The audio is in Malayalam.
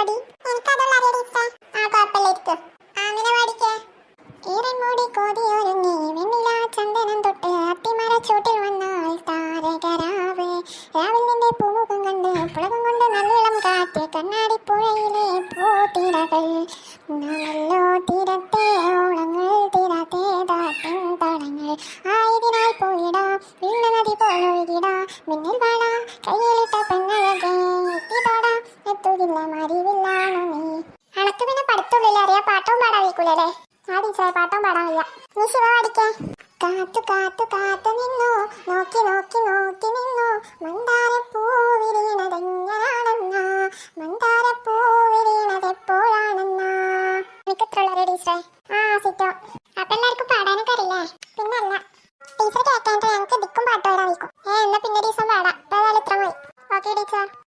പാടി എനിക്കതുള്ള അറിയാം ടീച്ചറെ ആ കുഴപ്പമില്ല ഇരിക്കും. അങ്ങനെ പാടിക്കേ ഈറൻമൂടി ചന്ദനം തൊട്ട് രാവിൽ പൂമുഖം പുളകം കൊണ്ട് കണ്ണാടി പുഴയിലെ ഓളങ്ങൾ മിന്നൽ എത്തുകില്ല മരിവില്ലാണു പാട്ടവും പാടാൻ വയ്ക്കൂലേ ആ ടീച്ചറെ പാട്ടവും പാടാൻ വയ്യ. നീ ശിവ പാടിക്കേ കാത്തു കാത്തു കാത്തു നിന്നു. നോക്കി നോക്കി നോക്കി നിന്നു. മന്ദാരപ്പൂ വിരിയണതെങ്ങനാണെന്ന മന്ദാരപ്പൂ വിരിയണതെപ്പോഴാണെന്ന എനിക്ക് ഇത്രയുള്ള ടീച്ചറെ. ആ സിറ്റോ. അപ്പൊ എല്ലാവർക്കും പാടാനൊക്കെ അറിയില്ലേ? പിന്നല്ല. ടീച്ചർ കേൾക്കാണ്ട് ഞങ്ങൾക്ക് ദിക്കും പാട്ട് വരാൻ വയ്ക്കും. ഏ എന്നാ പിന്നെ ദിവസം പാടാം. ഏതായാലും ഇത്ര മതി. Okay teacher.